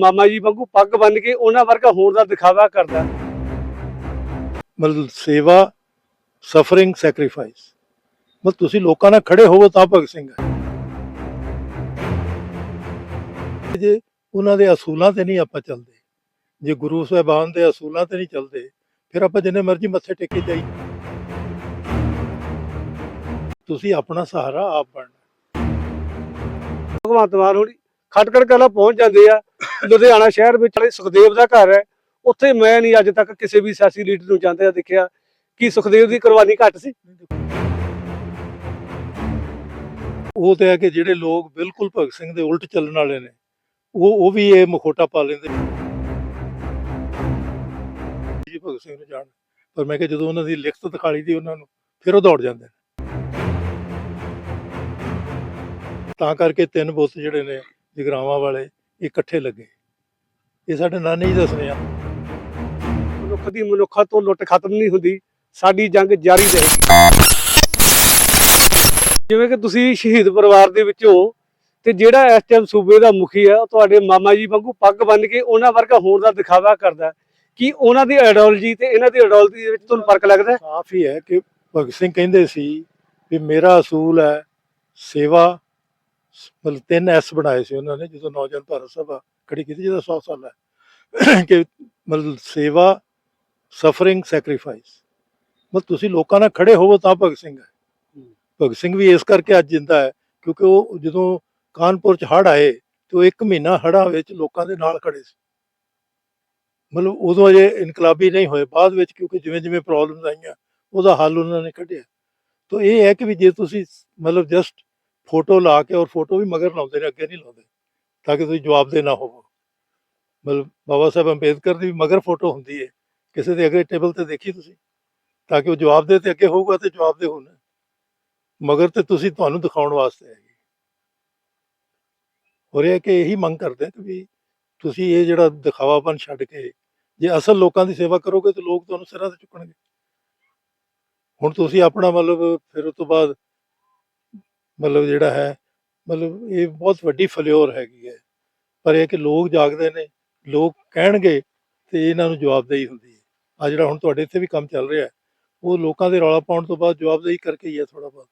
ਮਾਮਾ ਜੀ ਵਾਂਗੂ ਪੱਗ ਬੰਨ ਕੇ ਉਹਨਾਂ ਵਰਗਾ ਹੋਣ ਦਾ ਦਿਖਾਵਾ ਕਰਦਾ। ਮਤਲਬ ਸੇਵਾ ਸਫਰਿੰਗ ਸੈਕਰੀਫਾਈਸ ਮਤਲਬ ਤੁਸੀਂ ਲੋਕਾਂ ਨਾਲ ਖੜੇ ਹੋਵੋ ਤਾਂ ਭਗਤ ਸਿੰਘ ਹੈ। ਜੇ ਉਹਨਾਂ ਦੇ ਅਸੂਲਾਂ ਤੇ ਨਹੀਂ ਆਪਾਂ ਚੱਲਦੇ ਜੇ ਗੁਰੂ ਸਾਹਿਬਾਨ ਦੇ ਅਸੂਲਾਂ ਤੇ ਨਹੀਂ ਚੱਲਦੇ ਫਿਰ ਆਪਾਂ ਜਿੰਨੇ ਮਰਜ਼ੀ ਮੱਥੇ ਟੇਕੇ ਜਾਈ ਤੁਸੀਂ ਆਪਣਾ ਸਹਾਰਾ ਆਪ ਬਣਨਾ। ਭਗਵੰਤ ਮਾਨ ਹੋਣੀ ਖਟਕੜ ਕਲਾ ਪਹੁੰਚ ਜਾਂਦੇ ਆ। ਲੁਧਿਆਣਾ ਸ਼ਹਿਰ ਵਿੱਚ ਵਾਲੇ ਸੁਖਦੇਵ ਦਾ ਘਰ ਹੈ। ਉੱਥੇ ਮੈਂ ਨਹੀਂ ਅੱਜ ਤੱਕ ਕਿਸੇ ਵੀ ਸਿਆਸੀ ਲੀਡਰ ਨੂੰ ਜਾਂਦੇ ਦੇਖਿਆ। ਕਿ ਸੁਖਦੇਵ ਦੀ ਕੁਰਬਾਨੀ ਘੱਟ ਸੀ? ਉਹ ਤੇ ਹੈ ਕਿ ਜਿਹੜੇ ਲੋਕ ਬਿਲਕੁਲ ਭਗਤ ਸਿੰਘ ਦੇ ਉਲਟ ਚੱਲਣ ਵਾਲੇ ਨੇ, ਉਹ ਉਹ ਵੀ ਇਹ ਮਖੋਟਾ ਪਾ ਲੈਂਦੇ। ਜੀ ਭਗਤ ਸਿੰਘ ਨੂੰ ਜਾਣ। ਪਰ ਮੈਂ ਕਿਹਾ ਜਦੋਂ ਉਹਨਾਂ ਦੀ ਲਿਖਤ ਦਿਖਾਲੀ ਦੀ ਉਹਨਾਂ ਨੂੰ, ਫਿਰ ਉਹ ਦੌੜ ਜਾਂਦੇ ਨੇ। ਤਾਂ ਕਰਕੇ ਤਿੰਨ ਬੁੱਤ ਜਿਹੜੇ ਨੇ ਜਗਰਾਵਾਂ ਵਾਲੇ ਇਕੱਠੇ ਲੱਗੇ। ਇਹ ਸਾਡੇ ਨਾਨੀ ਜੀ ਦੱਸਦੇ ਆ। ਮਨੁੱਖ ਦੀ ਮਨੁੱਖਾ ਤੋਂ ਲੁੱਟ ਖਤਮ ਨਹੀਂ ਹੁੰਦੀ ਸਾਡੀ ਜੰਗ ਜਾਰੀ ਰਹੇਗੀ। ਜਿਵੇਂ ਕਿ ਤੁਸੀਂ ਸ਼ਹੀਦ ਪਰਿਵਾਰ ਦੇ ਵਿੱਚ ਹੋ ਤੇ ਜਿਹੜਾ ਇਸ ਟਾਈਮ ਸੂਬੇ ਦਾ ਮੁਖੀ ਹੈ ਉਹ ਤੁਹਾਡੇ ਮਾਮਾ ਜੀ ਵਾਂਗੂ ਪੱਗ ਬੰਨ ਕੇ ਉਹਨਾਂ ਵਰਗਾ ਹੋਣ ਦਾ ਦਿਖਾਵਾ ਕਰਦਾ ਕਿ ਉਹਨਾਂ ਦੀ ਆਈਡੀਓਲੋਜੀ ਤੇ ਇਹਨਾਂ ਦੀ ਆਈਡੀਓਲੋਜੀ ਦੇ ਵਿੱਚ ਤੁਹਾਨੂੰ ਫ਼ਰਕ ਲੱਗਦਾ ਹੈ? ਸਾਫ਼ ਹੀ ਹੈ ਕਿ ਭਗਤ ਸਿੰਘ ਕਹਿੰਦੇ ਸੀ ਵੀ ਮੇਰਾ ਅਸੂਲ ਹੈ ਸੇਵਾ ਮਤਲਬ ਤਿੰਨ ਐਸ ਬਣਾਏ ਸੀ ਉਹਨਾਂ ਨੇ, ਜਦੋਂ ਨੌਜਵਾਨ ਭਾਰਤ ਸਭਾ ਖੜੀ ਕੀਤੀ, ਜਿਹਦਾ 100 ਸਾਲ ਹੈ, ਕਿ ਮਤਲਬ ਸੇਵਾ ਸਫਰਿੰਗ ਸੈਕਰੀਫਾਈਸ ਮਤਲਬ ਤੁਸੀਂ ਲੋਕਾਂ ਨਾਲ ਖੜੇ ਹੋਵੋ ਤਾਂ ਭਗਤ ਸਿੰਘ ਹੈ। ਭਗਤ ਸਿੰਘ ਵੀ ਇਸ ਕਰਕੇ ਅੱਜ ਜਿੰਦਾ ਹੈ, ਕਿਉਂਕਿ ਉਹ ਜਦੋਂ ਕਾਨਪੁਰ ਚ ਹੜ ਆਏ, ਤੇ ਉਹ ਇੱਕ ਮਹੀਨਾ ਹੜ੍ਹਾਂ ਵਿੱਚ ਲੋਕਾਂ ਦੇ ਨਾਲ ਖੜੇ ਸੀ। ਮਤਲਬ ਉਦੋਂ ਅਜੇ ਇਨਕਲਾਬੀ ਨਹੀਂ ਹੋਏ, ਬਾਅਦ ਵਿੱਚ ਕਿਉਂਕਿ ਜਿਵੇਂ ਜਿਵੇਂ ਪ੍ਰੋਬਲਮਸ ਆਈਆਂ, ਉਹਦਾ ਹੱਲ ਉਹਨਾਂ ਨੇ ਕੱਢਿਆ। ਤਾਂ ਇਹ ਹੈ ਕਿ ਵੀ ਜੇ ਤੁਸੀਂ ਮਤਲਬ ਜਸਟ ਫੋਟੋ ਲਾ ਕੇ ਔਰ ਫੋਟੋ ਵੀ ਮਗਰ ਲਾਉਂਦੇ ਨੇ, ਅੱਗੇ ਨਹੀਂ ਲਾਉਂਦੇ, ਤਾਂ ਕਿ ਤੁਸੀਂ ਜਵਾਬ ਦੇ ਨਾ ਹੋਵੋ। ਮਤਲਬ ਬਾਬਾ ਸਾਹਿਬ ਅੰਬੇਦਕਰ ਦੀ ਮਗਰ ਫੋਟੋ ਹੁੰਦੀ ਹੈ ਕਿਸੇ ਦੇ ਅਗਲੇ ਟੇਬਲ ਤੇ ਦੇਖੀ ਤੁਸੀਂ? ਤਾਂ ਕਿ ਉਹ ਜਵਾਬ ਦੇ ਤੇ ਅੱਗੇ ਹੋਊਗਾ ਤੇ ਜਵਾਬ ਦੇ ਹੋਣਾ। ਮਗਰ ਤੇ ਤੁਸੀਂ ਤੁਹਾਨੂੰ ਦਿਖਾਉਣ ਵਾਸਤੇ ਹੈਗੀ। ਔਰ ਇਹ ਕਿ ਇਹੀ ਮੰਗ ਕਰਦੇ ਕਿ ਵੀ ਤੁਸੀਂ ਇਹ ਜਿਹੜਾ ਦਿਖਾਵਾਪਨ ਛੱਡ ਕੇ, ਜੇ ਅਸਲ ਲੋਕਾਂ ਦੀ ਸੇਵਾ ਕਰੋਗੇ ਤਾਂ ਲੋਕ ਤੁਹਾਨੂੰ ਸਿਰਾਂ ਤੇ ਚੁੱਕਣਗੇ। ਹੁਣ ਤੁਸੀਂ ਆਪਣਾ ਮਤਲਬ ਫਿਰ ਉਸ ਤੋਂ ਬਾਅਦ ਮਤਲਬ ਜਿਹੜਾ ਹੈ, ਮਤਲਬ ਇਹ ਬਹੁਤ ਵੱਡੀ ਫਲਿਓਰ ਹੈਗੀ ਹੈ। ਪਰ ਇਹ ਕਿ ਲੋਕ ਜਾਗਦੇ ਨੇ, ਲੋਕ ਕਹਿਣਗੇ ਤੇ ਇਹਨਾਂ ਨੂੰ ਜਵਾਬਦੇਹੀ ਹੁੰਦੀ ਹੈ। ਆ ਜਿਹੜਾ ਹੁਣ ਤੁਹਾਡੇ ਇੱਥੇ ਵੀ ਕੰਮ ਚੱਲ ਰਿਹਾ ਉਹ ਲੋਕਾਂ ਦੇ ਰੌਲਾ ਪਾਉਣ ਤੋਂ ਬਾਅਦ ਜਵਾਬਦੇਹੀ ਕਰਕੇ ਹੀ ਹੈ ਥੋੜਾ ਬਹੁਤ।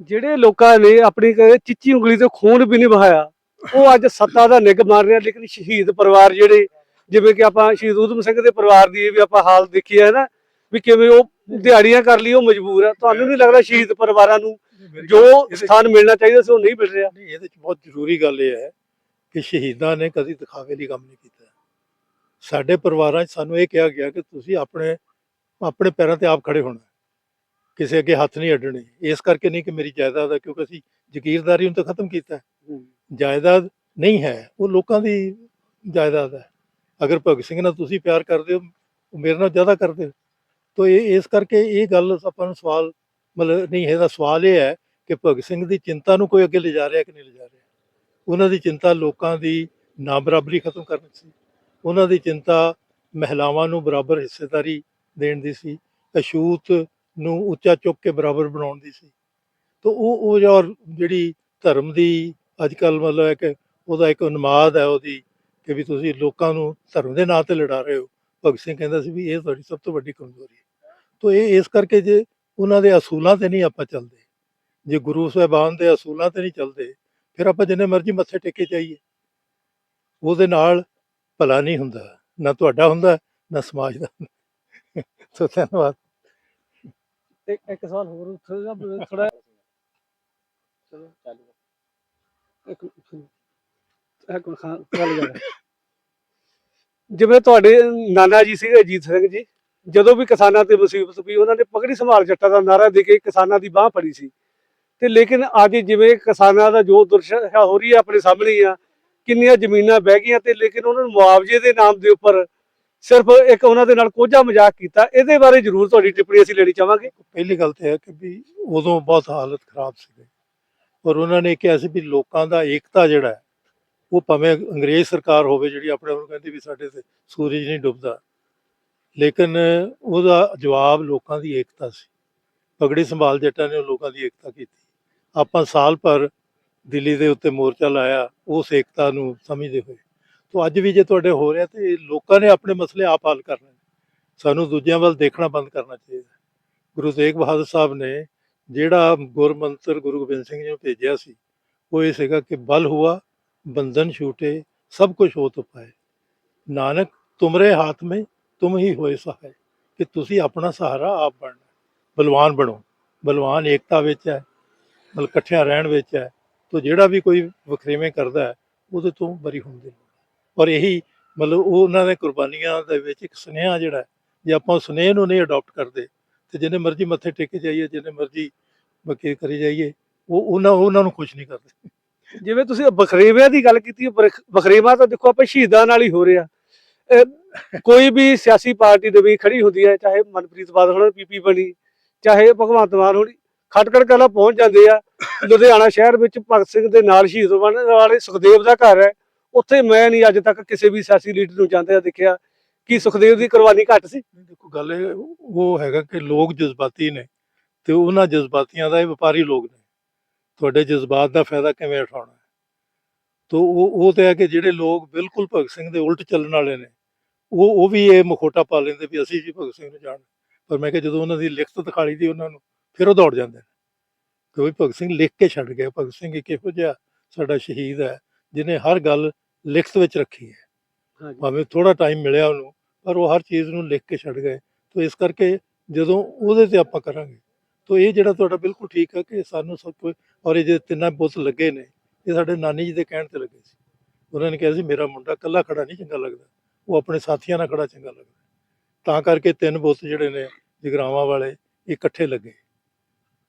ਜਿਹੜੇ ਲੋਕਾਂ ਨੇ ਆਪਣੀ ਚਿੱਚੀ ਉਂਗਲੀ ਤੇ ਖੂਨ ਵੀ ਨਹੀਂ ਵਹਾਇਆ, ਉਹ ਅੱਜ ਸੱਤਾ ਦਾ ਨਿੱਘ ਮਾਰ ਰਿਹਾ, ਲੇਕਿਨ ਸ਼ਹੀਦ ਪਰਿਵਾਰ ਜਿਹੜੇ, ਜਿਵੇਂ ਕਿ ਆਪਾਂ ਸ਼ਹੀਦ ਊਧਮ ਸਿੰਘ ਦੇ ਪਰਿਵਾਰ ਦੀ ਵੀ ਆਪਾਂ ਹਾਲ ਦੇਖੀ ਹੈ ਨਾ, ਵੀ ਕਿਵੇਂ ਉਹ ਦਿਹਾੜੀਆਂ ਕਰ ਲਈ, ਉਹ ਮਜਬੂਰ ਆ ਤੁਹਾਨੂੰ ਨਹੀਂ ਲੱਗਦਾ ਸ਼ਹੀਦ ਪਰਿਵਾਰਾਂ ਨੂੰ ਜੋ ਸਥਾਨ ਮਿਲਣਾ ਚਾਹੀਦਾ ਸੀ ਉਹ ਨਹੀਂ ਮਿਲ ਰਿਹਾ। ਨਹੀਂ ਇਹਦੇ ਚ ਬਹੁਤ ਜ਼ਰੂਰੀ ਗੱਲ ਇਹ ਹੈ ਕਿ ਸ਼ਹੀਦਾਂ ਨੇ ਕਦੀ ਦਿਖਾਵੇ ਲਈ ਕੰਮ ਨਹੀਂ ਕੀਤਾ। ਸਾਡੇ ਪਰਿਵਾਰਾਂ 'ਚ ਸਾਨੂੰ ਇਹ ਕਿਹਾ ਗਿਆ ਕਿ ਤੁਸੀਂ ਆਪਣੇ ਆਪਣੇ ਪੈਰਾਂ ਤੇ ਆਪ ਖੜੇ ਹੋਣਾ। ਕਿਸੇ ਅੱਗੇ ਹੱਥ ਨਹੀਂ ਅੱਡਣੇ। ਇਸ ਕਰਕੇ ਨਹੀਂ ਕਿ ਮੇਰੀ ਜਾਇਦਾਦ ਹੈ ਕਿਉਂਕਿ ਅਸੀਂ ਜ਼ਕੀਰਦਾਰੀ ਨੂੰ ਤਾਂ ਖਤਮ ਕੀਤਾ। ਜਾਇਦਾਦ ਨਹੀਂ ਹੈ ਉਹ ਲੋਕਾਂ ਦੀ ਜਾਇਦਾਦ ਹੈ। ਅਗਰ ਭਗਤ ਸਿੰਘ ਨਾਲ ਤੁਸੀਂ ਪਿਆਰ ਕਰਦੇ ਹੋ ਮੇਰੇ ਨਾਲ ਜ਼ਿਆਦਾ ਕਰਦੇ ਹੋ। ਤਾਂ ਇਹ ਇਸ ਕਰਕੇ ਇਹ ਗੱਲ ਆਪਾਂ ਨੂੰ ਸਵਾਲ ਮਤਲਬ ਨਹੀਂ, ਇਹਦਾ ਸਵਾਲ ਇਹ ਹੈ ਕਿ ਭਗਤ ਸਿੰਘ ਦੀ ਚਿੰਤਾ ਨੂੰ ਕੋਈ ਅੱਗੇ ਲਿਜਾ ਰਿਹਾ ਕਿ ਨਹੀਂ ਲਿਜਾ ਰਿਹਾ? ਉਹਨਾਂ ਦੀ ਚਿੰਤਾ ਲੋਕਾਂ ਦੀ ਨਾ ਬਰਾਬਰੀ ਖਤਮ ਕਰਨ ਸੀ। ਉਹਨਾਂ ਦੀ ਚਿੰਤਾ ਮਹਿਲਾਵਾਂ ਨੂੰ ਬਰਾਬਰ ਹਿੱਸੇਦਾਰੀ ਦੇਣ ਦੀ ਸੀ। ਅਸ਼ੂਤ ਨੂੰ ਉੱਚਾ ਚੁੱਕ ਕੇ ਬਰਾਬਰ ਬਣਾਉਣ ਦੀ ਸੀ। ਤਾਂ ਉਹ ਉਹ ਯਾਰ ਜਿਹੜੀ ਧਰਮ ਦੀ ਅੱਜ ਕੱਲ ਮਤਲਬ ਹੈ ਕਿ ਉਹਦਾ ਇੱਕ ਉਨਮਾਦ ਹੈ ਉਹਦੀ ਕਿ ਵੀ ਤੁਸੀਂ ਲੋਕਾਂ ਨੂੰ ਧਰਮ ਦੇ ਨਾਂ ਤੇ ਲੜਾ ਰਹੇ ਹੋ। ਭਗਤ ਸਿੰਘ ਕਹਿੰਦਾ ਸੀ ਵੀ ਇਹ ਤੁਹਾਡੀ ਸਭ ਤੋਂ ਵੱਡੀ ਕਮਜ਼ੋਰੀ ਹੈ। ਤਾਂ ਇਹ ਇਸ ਕਰਕੇ ਜੇ ਉਹਨਾਂ ਦੇ ਅਸੂਲਾਂ ਤੇ ਨਹੀਂ ਆਪਾਂ ਚੱਲਦੇ। ਜੇ ਗੁਰੂ ਸਾਹਿਬਾਨ ਦੇ ਅਸੂਲਾਂ ਤੇ ਨਹੀਂ ਚੱਲਦੇ, ਫਿਰ ਆਪਾਂ ਜਿੰਨੇ ਮਰਜ਼ੀ ਮੱਥੇ ਟੇਕੇ ਜਾਈਏ। ਉਹਦੇ ਨਾਲ ਭਲਾ ਨਹੀਂ ਹੁੰਦਾ, ਨਾ ਤੁਹਾਡਾ ਹੁੰਦਾ, ਨਾ ਸਮਾਜ ਦਾ ਸੋ ਧੰਨਵਾਦ। ਇੱਕ ਇੱਕ ਸਵਾਲ ਹੋਰ ਥੋੜਾ ਥੋੜਾ ਚਲੋ, ਚਾਲੂ। ਇੱਕ ਇੱਕ ਖਾਂ ਗੱਲ ਜਿਵੇਂ ਤੁਹਾਡੇ ਨਾਨਾ ਜੀ ਸੀਗੇ, ਅਜੀਤ ਸਿੰਘ ਜੀ। ਜਦੋਂ ਵੀ ਕਿਸਾਨਾਂ ਤੇ ਮੁਸੀਬਤ ਪਈ ਉਹਨਾਂ ਨੇ ਪਗੜੀ ਸੰਭਾਲ ਜੱਟਾ ਦਾ ਨਾਰਾ ਦੇ ਕੇ ਕਿਸਾਨਾਂ ਦੀ ਬਾਹ ਫੜੀ ਸੀ। ਤੇ ਲੇਕਿਨ ਅੱਜ ਜਿਵੇਂ ਕਿਸਾਨਾਂ ਦਾ ਜੋ ਦੁਰਦਸ਼ਾ ਹੋ ਰਹੀ ਹੈ ਆਪਣੇ ਸਾਹਮਣੇ ਆ, ਕਿੰਨੀਆਂ ਜ਼ਮੀਨਾਂ ਬਹਿ ਗਈਆਂ ਤੇ ਲੇਕਿਨ ਉਹਨਾਂ ਨੂੰ ਮੁਆਵਜ਼ੇ ਦੇ ਨਾਮ ਦੇ ਉੱਪਰ ਸਿਰਫ ਇੱਕ ਉਹਨਾਂ ਦੇ ਨਾਲ ਕੋਝਾ ਮਜ਼ਾਕ ਕੀਤਾ, ਇਹਦੇ ਬਾਰੇ ਜ਼ਰੂਰ ਤੁਹਾਡੀ ਟਿੱਪਣੀ ਅਸੀਂ ਲੈਣੀ ਚਾਹਾਂਗੇ। ਪਹਿਲੀ ਗੱਲ ਤੇ ਹੈ ਕਿ ਵੀ ਉਦੋਂ ਬਹੁਤ ਹਾਲਤ ਖਰਾਬ ਸੀ ਔਰ ਉਹਨਾਂ ਨੇ ਕਿਹਾ ਸੀ ਵੀ ਲੋਕਾਂ ਦਾ ਏਕਤਾ ਜਿਹੜਾ ਉਹ ਭਾਵੇਂ ਅੰਗਰੇਜ਼ ਸਰਕਾਰ ਹੋਵੇ ਜਿਹੜੀ ਆਪਣੇ ਆਪ ਨੂੰ ਕਹਿੰਦੀ ਵੀ ਸਾਡੇ ਤੇ ਸੂਰਜ ਨਹੀਂ ਡੁੱਬਦਾ ਲੇਕਿਨ ਉਹਦਾ ਜਵਾਬ ਲੋਕਾਂ ਦੀ ਏਕਤਾ ਸੀ। ਪਗੜੀ ਸੰਭਾਲ ਜੱਟਾਂ ਨੇ ਉਹ ਲੋਕਾਂ ਦੀ ਏਕਤਾ ਕੀਤੀ। ਆਪਾਂ ਸਾਲ ਭਰ ਦਿੱਲੀ ਦੇ ਉੱਤੇ ਮੋਰਚਾ ਲਾਇਆ, ਉਸ ਏਕਤਾ ਨੂੰ ਸਮਝਦੇ ਹੋਏ। ਤੋਂ ਅੱਜ ਵੀ ਜੇ ਤੁਹਾਡੇ ਹੋ ਰਿਹਾ ਤੇ ਲੋਕਾਂ ਨੇ ਆਪਣੇ ਮਸਲੇ ਆਪ ਹੱਲ ਕਰਨੇ ਸਾਨੂੰ ਦੂਜਿਆਂ ਵੱਲ ਦੇਖਣਾ ਬੰਦ ਕਰਨਾ ਚਾਹੀਦਾ ਗੁਰੂ ਤੇਗ ਬਹਾਦਰ ਸਾਹਿਬ ਨੇ ਜਿਹੜਾ ਗੁਰਮੰਤਰ ਗੁਰੂ ਗੋਬਿੰਦ ਸਿੰਘ ਜੀ ਨੂੰ ਭੇਜਿਆ ਸੀ, ਉਹ ਇਹ ਸੀਗਾ ਕਿ ਬਲ ਹੁਆ, ਬੰਧਨ ਛੂਟੇ, ਸਭ ਕੁਝ ਹੋ ਤੋਂ ਪਾਏ। ਨਾਨਕ, ਤੁਮਰੇ ਹੱਥ ਮੇ ਤੁਮ ਹੀ ਹੋਏ ਸਹਾਇ ਕਿ ਤੁਸੀਂ ਆਪਣਾ ਸਹਾਰਾ ਆਪ ਬਣਨਾ ਬਲਵਾਨ ਬਣੋ ਬਲਵਾਨ ਏਕਤਾ ਵਿੱਚ ਹੈ ਮਤਲਬ ਇਕੱਠਿਆਂ ਰਹਿਣ ਵਿੱਚ ਹੈ ਤੋ ਜਿਹੜਾ ਵੀ ਕੋਈ ਵਖਰੇਵੇਂ ਕਰਦਾ ਹੈ ਉਹਦੇ ਤੋਂ ਬਰੀ ਹੋਣ ਔਰ ਇਹੀ ਮਤਲਬ ਉਹ ਉਹਨਾਂ ਦੇ ਕੁਰਬਾਨੀਆਂ ਦੇ ਵਿੱਚ ਇੱਕ ਸੁਨੇਹਾ ਜਿਹੜਾ ਜੇ ਆਪਾਂ ਉਸ ਸੁਨੇਹੇ ਨੂੰ ਨਹੀਂ ਅਡਾਪਟ ਕਰਦੇ ਤੇ ਜਿੰਨੇ ਮਰਜ਼ੀ ਮੱਥੇ ਟੇਕੇ ਜਾਈਏ ਜਿੰਨੇ ਮਰਜ਼ੀ ਬਕੇ ਕਰੀ ਜਾਈਏ ਉਹ ਉਹਨਾਂ ਉਹਨਾਂ ਨੂੰ ਖੁਸ਼ ਨਹੀਂ ਕਰਦੇ ਜਿਵੇਂ ਤੁਸੀਂ ਬਖਰੇਵਿਆਂ ਦੀ ਗੱਲ ਕੀਤੀ ਹੈ, ਬਰਖ- ਬਖਰੇਵਾ ਤਾਂ ਦੇਖੋ ਆਪਾਂ ਸ਼ਹੀਦਾਂ ਨਾਲ ਹੀ ਹੋ ਰਿਹਾ ਅਹ ਕੋਈ ਵੀ ਸਿਆਸੀ ਪਾਰਟੀ ਦੇ ਵੀ ਖੜੀ ਹੁੰਦੀ ਹੈ, ਚਾਹੇ ਮਨਪ੍ਰੀਤ ਬਾਦਲ ਹੋਣ ਪੀਪੀ ਬਣੀ, ਚਾਹੇ ਭਗਵੰਤ ਮਾਨ ਹੋਣੀ, ਖਟਕੜ ਕਲਾ ਪਹੁੰਚ ਜਾਂਦੇ ਆ। ਲੁਧਿਆਣਾ ਸ਼ਹਿਰ ਵਿੱਚ ਭਗਤ ਸਿੰਘ ਦੇ ਨਾਲ ਸ਼ਹੀਦ ਹੋਣ ਵਾਲੇ ਸੁਖਦੇਵ ਦਾ ਘਰ ਹੈ। ਉੱਥੇ ਮੈਂ ਨਹੀਂ ਅੱਜ ਤੱਕ ਕਿਸੇ ਵੀ ਸਿਆਸੀ ਲੀਡਰ ਨੂੰ ਜਾਂਦੇ ਦੇਖਿਆ ਕਿ ਸੁਖਦੇਵ ਦੀ ਕੁਰਬਾਨੀ ਘੱਟ ਸੀ। ਦੇਖੋ, ਗੱਲ ਇਹ ਉਹ ਹੈਗਾ ਕਿ ਲੋਕ ਜਜ਼ਬਾਤੀ ਨੇ ਤੇ ਉਹਨਾਂ ਜਜ਼ਬਾਤੀਆਂ ਦਾ ਇਹ ਵਪਾਰੀ ਲੋਕ ਨੇ। ਤੁਹਾਡੇ ਜਜ਼ਬਾਤ ਦਾ ਫਾਇਦਾ ਕਿਵੇਂ ਉਠਾਉਣਾ ਤੋ ਉਹ ਉਹ ਤੇ ਹੈ ਕਿ ਜਿਹੜੇ ਲੋਕ ਬਿਲਕੁਲ ਭਗਤ ਸਿੰਘ ਦੇ ਉਲਟ ਚੱਲਣ ਵਾਲੇ ਨੇ ਉਹ ਉਹ ਵੀ ਇਹ ਮਖੋਟਾ ਪਾ ਲੈਂਦੇ ਵੀ ਅਸੀਂ ਜੀ ਭਗਤ ਸਿੰਘ ਨੂੰ ਜਾਣ। ਪਰ ਮੈਂ ਕਿਹਾ ਜਦੋਂ ਉਹਨਾਂ ਦੀ ਲਿਖਤ ਦਿਖਾਲੀ ਦੀ ਉਹਨਾਂ ਨੂੰ ਫਿਰ ਉਹ ਦੌੜ ਜਾਂਦੇ ਨੇ। ਕਿਉਂਕਿ ਭਗਤ ਸਿੰਘ ਲਿਖ ਕੇ ਛੱਡ ਗਿਆ। ਭਗਤ ਸਿੰਘ ਇੱਕ ਇਹੋ ਜਿਹਾ ਸਾਡਾ ਸ਼ਹੀਦ ਹੈ ਜਿਨੇ ਹਰ ਗੱਲ ਲਿਖਤ ਵਿੱਚ ਰੱਖੀ ਹੈ। ਭਾਵੇਂ ਥੋੜਾ ਟਾਈਮ ਮਿਲਿਆ ਉਹਨੂੰ ਪਰ ਉਹ ਹਰ ਚੀਜ਼ ਨੂੰ ਲਿਖ ਕੇ ਛੱਡ ਗਏ। ਤੋ ਇਸ ਕਰਕੇ ਜਦੋਂ ਉਹਦੇ ਤੇ ਆਪਾਂ ਕਰਾਂਗੇ ਤੋ ਇਹ ਜਿਹੜਾ ਤੁਹਾਡਾ ਬਿਲਕੁਲ ਠੀਕ ਹੈ ਕਿ ਸਾਨੂੰ ਸਭ ਕੁਝ ਔਰ ਇਹ ਜੇ ਤਿੰਨਾਂ ਬੁੱਤ ਲੱਗੇ ਨੇ ਇਹ ਸਾਡੇ ਨਾਨੀ ਜੀ ਦੇ ਕਹਿਣ ਤੇ ਲੱਗੇ ਸੀ। ਉਹਨਾਂ ਨੇ ਕਿਹਾ ਸੀ ਮੇਰਾ ਮੁੰਡਾ ਇਕੱਲਾ ਖੜਾ ਨਹੀਂ ਚੰਗਾ ਲੱਗਦਾ। ਉਹ ਆਪਣੇ ਸਾਥੀਆਂ ਨਾਲ ਖੜਾ ਚੰਗਾ ਲੱਗਦਾ। ਤਾਂ ਕਰਕੇ ਤਿੰਨ ਬੁੱਤ ਜਿਹੜੇ ਨੇ ਜਗਰਾਵਾਂ ਵਾਲੇ ਇਕੱਠੇ ਲੱਗੇ।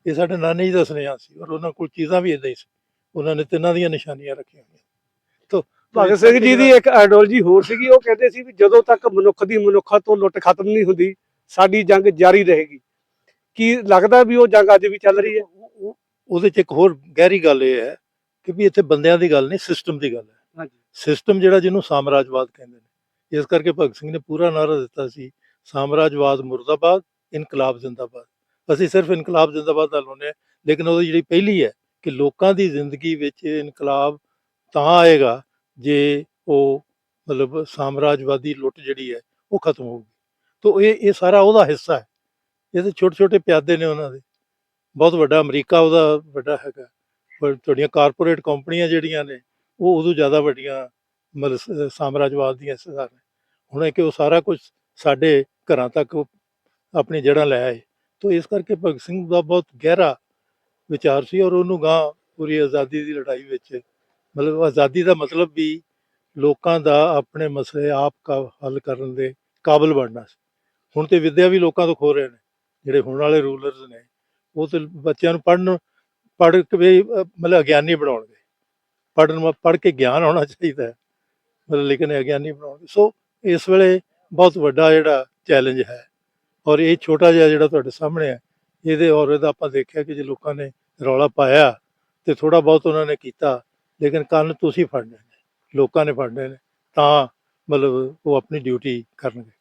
ਇਹ ਸਾਡੇ ਨਾਨੀ ਜੀ ਦਾ ਸੁਨੇਹਾ ਸੀ ਔਰ ਉਹਨਾਂ ਕੋਲ ਚੀਜ਼ਾਂ ਵੀ ਇਦਾਂ ਹੀ ਸੀ। ਉਹਨਾਂ ਨੇ ਤਿੰਨਾਂ ਦੀਆਂ ਨਿਸ਼ਾਨੀਆਂ ਰੱਖੀਆਂ ਹੋਈਆਂ। ਤੋ ਭਗਤ ਸਿੰਘ ਜੀ ਦੀ ਇੱਕ ਆਈਡੀਓਲੋਜੀ ਹੋਰ ਸੀਗੀ ਉਹ ਕਹਿੰਦੇ ਸੀ ਵੀ ਜਦੋਂ ਤੱਕ ਮਨੁੱਖ ਦੀ ਮਨੁੱਖਾਂ ਤੋਂ ਲੁੱਟ ਖਤਮ ਨਹੀਂ ਹੁੰਦੀ ਸਾਡੀ ਜੰਗ ਜਾਰੀ ਰਹੇਗੀ। ਕੀ ਲੱਗਦਾ ਵੀ ਉਹ ਜੰਗ ਅੱਜ ਵੀ ਚੱਲ ਰਹੀ ਹੈ? ਉਹ- ਉਹ- ਉਹਦੇ ਚ ਇੱਕ ਹੋਰ ਗਹਿਰੀ ਗੱਲ ਇਹ ਹੈ ਕਿ ਵੀ ਇੱਥੇ ਬੰਦਿਆਂ ਦੀ ਗੱਲ ਨਹੀਂ ਸਿਸਟਮ ਦੀ ਗੱਲ ਹੈ। ਹਾਂਜੀ। ਸਿਸਟਮ ਜਿਹੜਾ ਜਿਹਨੂੰ ਸਾਮਰਾਜਵਾਦ ਕਹਿੰਦੇ ਨੇ। ਇਸ ਕਰਕੇ ਭਗਤ ਸਿੰਘ ਨੇ ਪੂਰਾ ਨਾਰਾ ਦਿੱਤਾ ਸੀ, ਸਾਮਰਾਜਵਾਦ ਮੁਰਦਾਬਾਦ, ਇਨਕਲਾਬ ਜ਼ਿੰਦਾਬਾਦ। ਅਸੀਂ ਸਿਰਫ ਇਨਕਲਾਬ ਜ਼ਿੰਦਾਬਾਦ ਦਾ ਲਾਉਂਦੇ ਹਾਂ, ਲੇਕਿਨ ਉਹਦੀ ਜਿਹੜੀ ਪਹਿਲੀ ਹੈ ਕਿ ਲੋਕਾਂ ਦੀ ਜ਼ਿੰਦਗੀ ਵਿੱਚ ਇਨਕਲਾਬ ਤਾਂ ਆਏਗਾ ਜੇ ਉਹ ਮਤਲਬ ਸਾਮਰਾਜਵਾਦੀ ਲੁੱਟ ਜਿਹੜੀ ਹੈ ਉਹ ਖਤਮ ਹੋਊਗੀ। ਤੋਂ ਇਹ ਇਹ ਸਾਰਾ ਉਹਦਾ ਹਿੱਸਾ ਹੈ। ਇਹਦੇ ਛੋਟੇ ਛੋਟੇ ਪਿਆਦੇ ਨੇ ਉਹਨਾਂ ਦੇ। ਬਹੁਤ ਵੱਡਾ ਅਮਰੀਕਾ ਉਹਦਾ ਵੱਡਾ ਹੈਗਾ, ਪਰ ਤੁਹਾਡੀਆਂ ਕਾਰਪੋਰੇਟ ਕੰਪਨੀਆਂ ਜਿਹੜੀਆਂ ਨੇ, ਉਹ ਉਦੋਂ ਜ਼ਿਆਦਾ ਵੱਡੀਆਂ ਮਤਲਬ ਸਾਮਰਾਜਵਾਦ ਦੀਆਂ ਹਿੱਸੇਦਾਰ ਹੁਣ ਇਹ ਕਿ ਉਹ ਸਾਰਾ ਕੁਝ ਸਾਡੇ ਘਰਾਂ ਤੱਕ ਆਪਣੀ ਜੜ੍ਹਾਂ ਲੈ ਆਏ। ਤੋਂ ਇਸ ਕਰਕੇ ਭਗਤ ਸਿੰਘ ਦਾ ਬਹੁਤ ਗਹਿਰਾ ਵਿਚਾਰ ਸੀ ਔਰ ਉਹਨੂੰ ਗਾਂ ਪੂਰੀ ਆਜ਼ਾਦੀ ਦੀ ਲੜਾਈ ਵਿੱਚ ਮਤਲਬ ਆਜ਼ਾਦੀ ਦਾ ਮਤਲਬ ਵੀ ਲੋਕਾਂ ਦਾ ਆਪਣੇ ਮਸਲੇ ਆਪ ਕਾ ਹੱਲ ਕਰਨ ਦੇ ਕਾਬਲ ਬਣਨਾ ਸੀ। ਹੁਣ ਤੇ ਵਿਦਿਆ ਵੀ ਲੋਕਾਂ ਤੋਂ ਖੋ ਰਹੇ ਨੇ, ਜਿਹੜੇ ਹੁਣ ਵਾਲੇ ਰੂਲਰਸ ਨੇ। ਉਹ ਤੇ ਬੱਚਿਆਂ ਨੂੰ ਪੜ੍ਹਨ, ਪੜ੍ਹ ਕੇ ਵੀ ਮਤਲਬ ਅਗਿਆਨੀ ਬਣਾਉਣਗੇ। ਪੜ੍ਹਨ ਪੜ੍ਹ ਕੇ ਗਿਆਨ ਹੋਣਾ ਚਾਹੀਦਾ ਹੈ। ਮਤਲਬ ਲੇਕਿਨ ਅਗਿਆਨੀ ਬਣਾਉਣਗੇ ਸੋ ਇਸ ਵੇਲੇ ਬਹੁਤ ਵੱਡਾ ਜਿਹੜਾ ਚੈਲੰਜ ਹੈ। ਔਰ ਇਹ ਛੋਟਾ ਜਿਹਾ ਜਿਹੜਾ ਤੁਹਾਡੇ ਸਾਹਮਣੇ ਹੈ, ਇਹਦੇ ਔਰ ਇਹਦਾ ਆਪਾਂ ਦੇਖਿਆ ਕਿ ਜੇ ਲੋਕਾਂ ਨੇ ਰੌਲਾ ਪਾਇਆ ਤੇ ਥੋੜਾ ਬਹੁਤ ਉਹਨਾਂ ਨੇ ਕੀਤਾ, ਲੇਕਿਨ ਕੰਨ ਤੁਸੀਂ ਫੜਨੇ ਨੇ, ਲੋਕਾਂ ਨੇ ਫੜਨੇ ਨੇ, ਤਾਂ ਮਤਲਬ ਉਹ ਆਪਣੀ ਡਿਊਟੀ ਕਰਨਗੇ।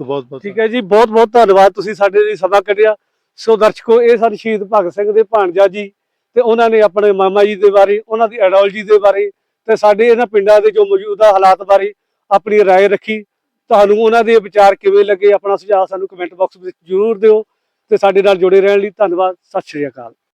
ਤੋਂ ਬਹੁਤ ਬਹੁਤ ਠੀਕ ਹੈ ਜੀ, ਬਹੁਤ ਬਹੁਤ ਧੰਨਵਾਦ, ਤੁਸੀਂ ਸਾਡੇ ਲਈ ਸਮਾਂ ਕੱਢਿਆ। ਸੋ ਦਰਸ਼ਕੋ, ਇਹ ਸਨ ਸ਼ਹੀਦ ਭਗਤ ਸਿੰਘ ਦੇ ਭਾਣਜਾ ਜੀ ਤੇ ਉਹਨਾਂ ਨੇ ਆਪਣੇ ਮਾਮਾ ਜੀ ਦੇ ਬਾਰੇ, ਉਹਨਾਂ ਦੀ ਆਈਡੀਓਲੋਜੀ ਦੇ ਬਾਰੇ ਤੇ ਸਾਡੇ ਇਹਨਾਂ ਪਿੰਡਾਂ ਦੇ ਜੋ ਮੌਜੂਦਾ ਹਾਲਾਤ ਬਾਰੇ ਆਪਣੀ رائے ਰੱਖੀ ਤੁਹਾਨੂੰ ਉਹਨਾਂ ਦੇ ਵਿਚਾਰ ਕਿਵੇਂ ਲੱਗੇ ਆਪਣਾ ਸੁਝਾਅ ਸਾਨੂੰ ਕਮੈਂਟ ਬਾਕਸ ਵਿੱਚ ਜ਼ਰੂਰ ਦਿਓ ਤੇ ਸਾਡੇ ਨਾਲ ਜੁੜੇ ਰਹਿਣ ਲਈ ਧੰਨਵਾਦ ਸਤਿ ਸ਼੍ਰੀ ਅਕਾਲ